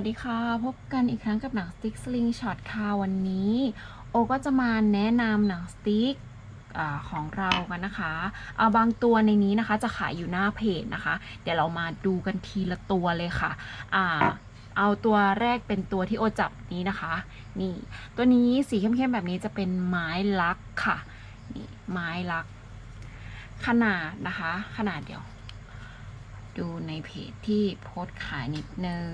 วัสดีค่ะ พบกันอีกครั้งกับหนังสติ๊กสลิงช็อตค่ะวันนี้ โอก็จะมาแนะนำหนังสติ๊กอของเรากันนะคะเอาบางตัวในนี้นะคะจะขายอยู่หน้าเพจนะคะ เดี๋ยวเรามาดูกันทีละตัวเลยค่ะอ่าเอาตัวแรกเป็นตัวที่โอจับนี้นะคะ นี่ ตัวนี้สีเข้มๆแบบนี้จะเป็นไม้ลักค่ะ นี่ไม้ลัก ขนาดนะคะ ขนาดเดียว ดูในเพจที่โพสขายนิดนึง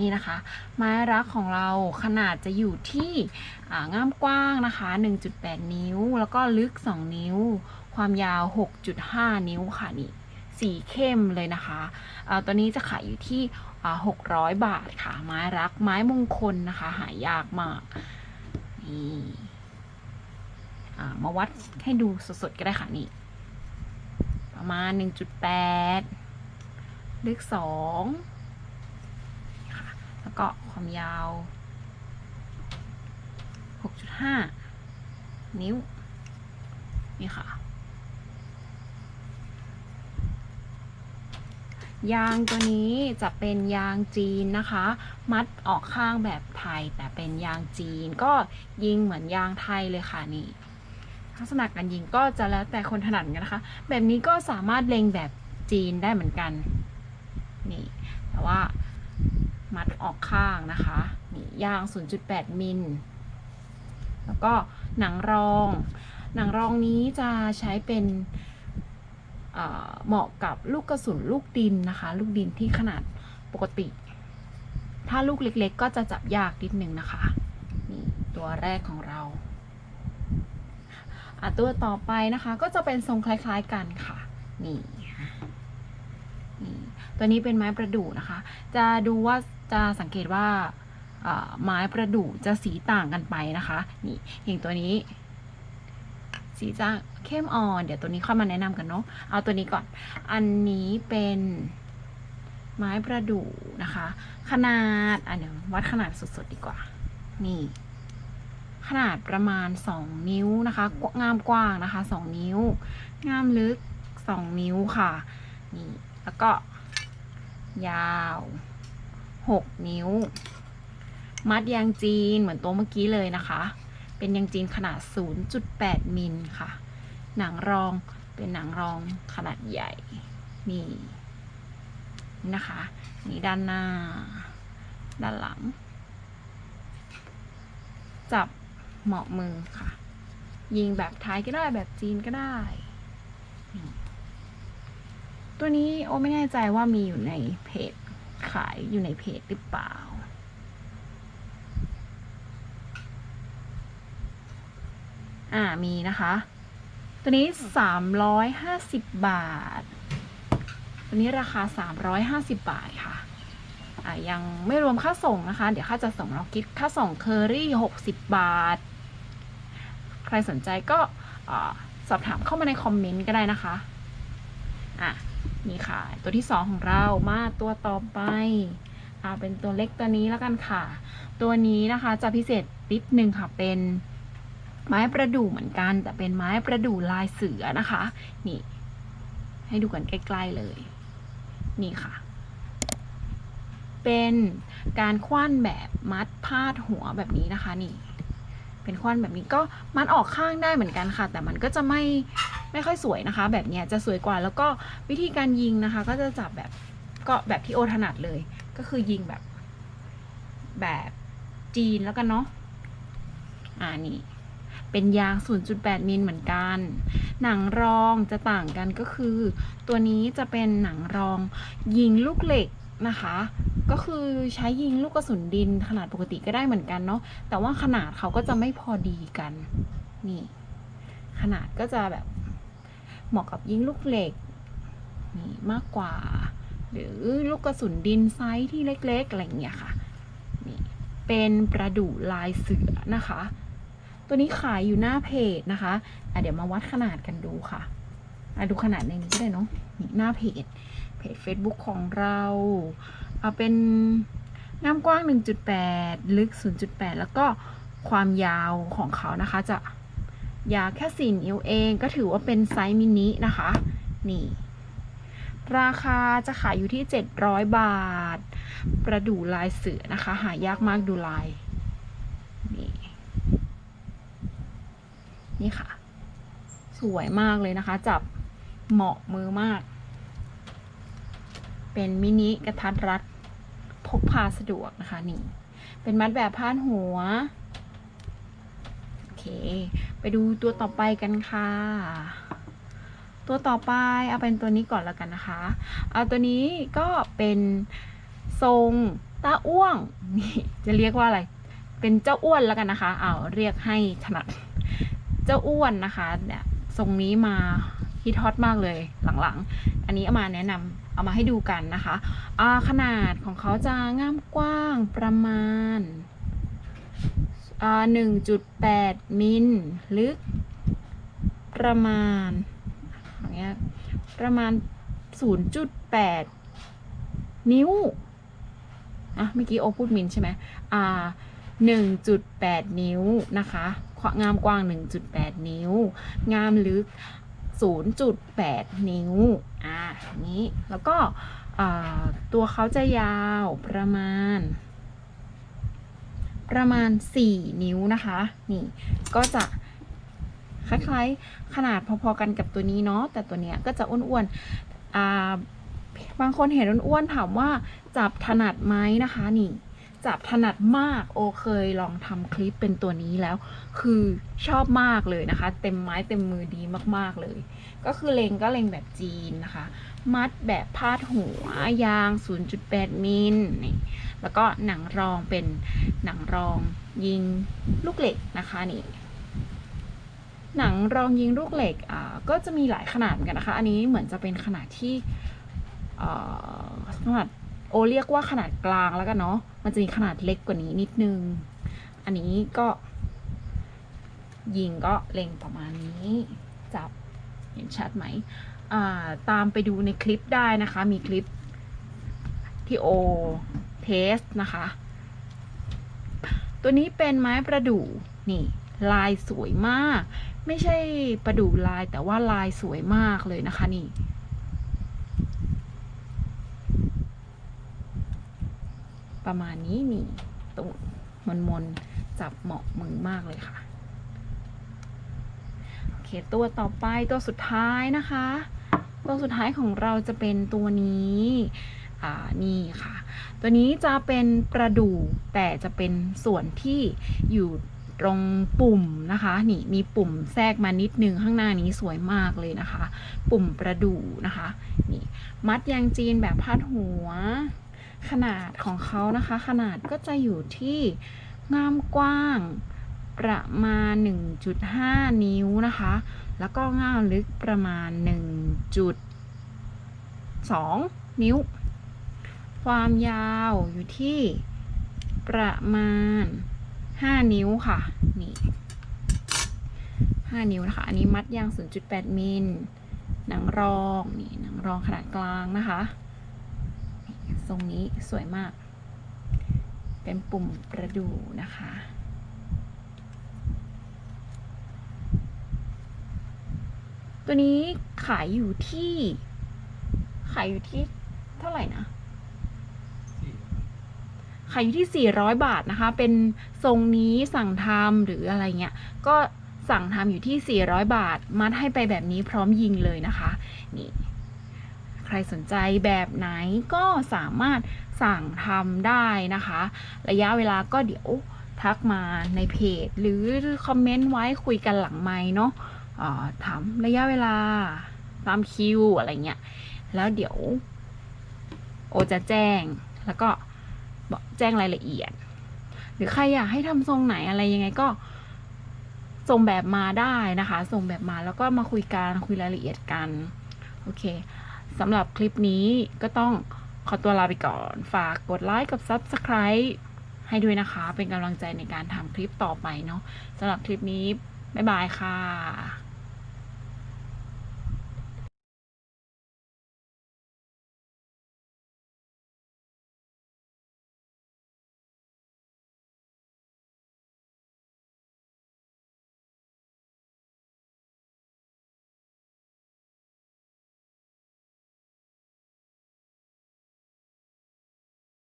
นี่นะคะ ไม้รักของเราขนาดจะอยู่ที่ง่ามกว้างนะคะ 1.8 นิ้ว แล้วก็ลึก 2 นิ้ว ความยาว 6.5 นิ้วค่ะนี่สีเข้มเลยนะคะอ่าตัวนี้จะขายอยู่ที่ 600 บาทค่ะ ไม้รักไม้มงคลนะคะ หายากมากนี่มาวัดให้ดูสดๆก็ได้ค่ะนี่ ประมาณ 1.8ลึก2ค่ะแล้ว ก็ความยาว 6.5 นิ้ว นี่ค่ะ ยางตัวนี้จะเป็นยางจีนนะคะ มัดออกข้างแบบไทยแต่เป็นยางจีน ก็ยิงเหมือนยางไทยเลยค่ะนี่ลักษณะการยิงก็จะแล้วแต่คนถนัดกันนะคะ แบบนี้ก็สามารถเล็งแบบจีนได้เหมือนกัน นี่ แต่ว่า มัดออกข้างนะคะนี่ยาง 0.8 มิล แล้วก็หนังรอง หนังรองนี้จะใช้เป็นเหมาะกับลูกกระสุนลูกดินนะคะ ลูกดินที่ขนาดปกติ ถ้าลูกเล็กๆ ก็จะจับยากนิดนึงนะคะนี่ตัวแรกของเราอะตัวต่อไปนะคะก็จะเป็นทรงคล้ายๆกันค่ะ นี่นี่ตัวนี้เป็นไม้ประดู่นะคะ จะดูว่า จะสังเกตว่าไม้ประดู่จะสีต่างกันไปนะคะนี่อย่างตัวนี้ สีจะเข้มอ่อน เดี๋ยวตัวนี้ค่อยมาแนะนำกันเนาะเอาตัวนี้ก่อน อันนี้เป็นไม้ประดู่นะคะ ขนาดอะเดี๋ยววัดขนาดสดๆดีกว่า นี่ ขนาดประมาณ 2 นิ้วนะคะงงามกว้างนะคะ 2 นิ้ว งามลึก 2 นิ้วค่ะ นี่ แล้วก็ยาว 6 นิ้ว มัดยางจีนเหมือนตัวเมื่อกี้เลยนะคะ เป็นยางจีนขนาด 0.8 มิลค่ะ หนังรองเป็นหนังรองขนาดใหญ่นี่นี่นะคะ นี่ด้านหน้า ด้านหลัง จับเหมาะมือค่ะ ยิงแบบไทยก็ได้แบบจีนก็ได้ ตัวนี้โอไม่แน่ใจว่ามีอยู่ในเพจ ขายอยู่ในเพจหรือเปล่า อ่ามีนะคะ ตัวนี้สามร้อยห้าสิบบาท ตัวนี้ราคาสามร้อยห้าสิบบาทค่ะอ่ายังไม่รวมค่าส่งนะคะ เดี๋ยวค่าจะส่งเราคิดค่าส่งเคอรี่หกสิบบาท ใครสนใจก็อาสอบถามเข้ามาในคอมเมนต์ก็ได้นะคะ อะ นี่ค่ะ ตัวที่สองของเรามาตัวต่อไปอ่าเป็นตัวเล็กตัวนี้แล้วกันค่ะ ตัวนี้นะคะจะพิเศษนิดนึงค่ะ เป็นไม้ประดู่เหมือนกัน แต่เป็นไม้ประดู่ลายเสือนะคะ นี่ ให้ดูกันใกล้ๆเลย นี่ค่ะ เป็นการคว้านแบบมัดพาดหัวแบบนี้นะคะ นี่ เป็นคว้านแบบนี้ก็มัดออกข้างได้เหมือนกันค่ะ แต่มันก็จะไม่ ไม่ค่อยสวยนะคะ แบบเนี้ยจะสวยกว่าแล้วก็วิธีการยิงนะคะ ก็จะจับแบบก็แบบที่โอถนัดเลย ก็คือยิงแบบ แบบจีนแล้วกันเนาะอ่านี่เป็นยาง 0.8 มิลเหมือนกัน หนังรองจะต่างกันก็คือ ตัวนี้จะเป็นหนังรองยิงลูกเหล็กนะคะ ก็คือใช้ยิงลูกกระสุนดินขนาดปกติก็ได้เหมือนกันเนาะ แต่ว่าขนาดเขาก็จะไม่พอดีกัน นี่ ขนาดก็จะแบบ เหมาะกับยิงลูกเหล็กนี่มากกว่า หรือลูกกระสุนดินไซส์ที่เล็กๆอะไรอย่างเงี้ยค่ะนี่เป็นประดู่ลายเสือนะคะ ตัวนี้ขายอยู่หน้าเพจนะคะอะเดี๋ยวมาวัดขนาดกันดูค่ะอะดูขนาดในนี้ก็ได้เนาะนี่หน้าเพจเพจ Facebook ของเราเอาเป็นง่ากว้าง 1.8 ลึก 0.8 แล้วก็ความยาวของเขานะคะจะ ยาวแค่ 4 นิ้วเองก็ถือว่าเป็นไซส์มินินะคะ นี่ ราคาจะขายอยู่ที่ 700 บาท ประดู่ลายเสือนะคะ หายากมากดูลาย นี่นี่ค่ะ สวยมากเลยนะคะ จับเหมาะมือมาก เป็นมินิกระทัดรัด พกพาสะดวกนะคะนี่ เป็นมัดแบบพาดหัว โอเค ไปดูตัวต่อไปกันค่ะ ตัวต่อไปเอาเป็นตัวนี้ก่อนแล้วกันนะคะ เอาตัวนี้ก็เป็นทรงตาอ้วงนี่จะเรียกว่าอะไร เป็นเจ้าอ้วนแล้วกันนะคะ เอาเรียกให้ถนัด เจ้าอ้วนนะคะเนี่ยทรงนี้มาฮิตฮอตมากเลยหลังๆ อันนี้เอามาแนะนำเอามาให้ดูกันนะคะขนาดของเขาจะง่ามกว้างประมาณ 1.8 มิลลึก ประมาณอย่างเงี้ยประมาณ 0.8 นิ้วอะเมื่อกี้โอพูดมิลใช่ไหมอ่า1.8 นิ้วนะคะงามกว้าง 1.8 นิ้ว งามลึก 0.8 นิ้ว อ่านี้ แล้วก็ตัวเขาจะยาวประมาณ ประมาณ 4 นิ้วนะคะ นี่ก็จะคล้ายๆขนาดพอๆกันกับตัวนี้เนาะแต่ตัวเนี้ยก็จะอ้วนๆอ่าบางคนเห็นอ้วนๆถามว่าจับถนัดไหมนะคะนี่จับถนัดมากโอเคยลองทำคลิปเป็นตัวนี้แล้ว คือชอบมากเลยนะคะ เต็มไม้เต็มมือดีมากๆเลย ก็คือเลงก็เลงแบบจีนนะคะ มัดแบบพาดหัวยาง 0.8 มิลนี่ แล้วก็หนังรองเป็นหนังรองยิงลูกเหล็กนะคะนี่หนังรองยิงลูกเหล็กอ่าก็จะมีหลายขนาดเหมือนกันนะคะ อันนี้เหมือนจะเป็นขนาดที่ขนาดโอเรียกว่าขนาดกลางแล้วกันเนาะมันจะมีขนาดเล็กกว่านี้นิดนึง อันนี้ก็ ยิงก็เล็งประมาณนี้ จับเห็นชัดไหมตามไปดูในคลิปได้นะคะ มีคลิปที่โอ เทสนะคะ ตัวนี้เป็นไม้ประดู่นี่ ลายสวยมาก ไม่ใช่ประดู่ลายแต่ว่าลายสวยมากเลยนะคะนี่ประมาณนี้นี่ตรงมนมนๆจับเหมาะมือมากเลยค่ะ โอเค ตัวต่อไปตัวสุดท้ายนะคะ ตัวสุดท้ายของเราจะเป็นตัวนี้ อ่า นี่ค่ะ ตัวนี้จะเป็นประดู่แต่จะเป็นส่วนที่อยู่ตรงปุ่มนะคะ นี่มีปุ่มแทรกมานิดนึงข้างหน้านี้สวยมากเลยนะคะ ปุ่มประดู่นะคะ นี่ มัดยางจีนแบบพาดหัว ขนาดของเขานะคะ ขนาดก็จะอยู่ที่งามกว้างประมาณ 1.5 นิ้วนะคะ แล้วก็ง่ามลึกประมาณ 1.2 นิ้ว ความยาวอยู่ที่ประมาณ 5 นิ้วค่ะ นี่ 5 นิ้วนะคะ อันนี้มัดยาง 0.8 มิล หนังรอง นี่ หนังรองขนาดกลางนะคะ ทรงนี้สวยมาก เป็นปุ่มประดูนะคะตัวนี้ขายอยู่ที่ ขายอยู่ที่เท่าไหร่นะ ขายอยู่ที่ 400 บาทนะคะ เป็นทรงนี้สั่งทำหรืออะไรเงี้ย ก็สั่งทำอยู่ที่ 400 บาท มัดให้ไปแบบนี้พร้อมยิงเลยนะคะ นี่ ใครสนใจแบบไหนก็สามารถสั่งทำได้นะคะ ระยะเวลาก็เดี๋ยวทักมาในเพจ หรือคอมเมนต์ไว้คุยกันหลังไม้เนาะอ่าถามระยะเวลาตามคิวอะไรเงี้ย แล้วเดี๋ยว โอจะแจ้งแล้วก็ แจ้งรายละเอียด หรือใครอยากให้ทำทรงไหนอะไรยังไงก็ส่งแบบมาได้นะคะ ส่งแบบมาแล้วก็มาคุยกันคุยรายละเอียดกันโอเคสำหรับคลิปนี้ก็ต้องขอตัวลาไปก่อน ฝากกดไลค์กับ Subscribe ให้ด้วยนะคะ เป็นกำลังใจในการทำคลิปต่อไปเนาะสำหรับคลิปนี้ บ๊ายบายค่ะ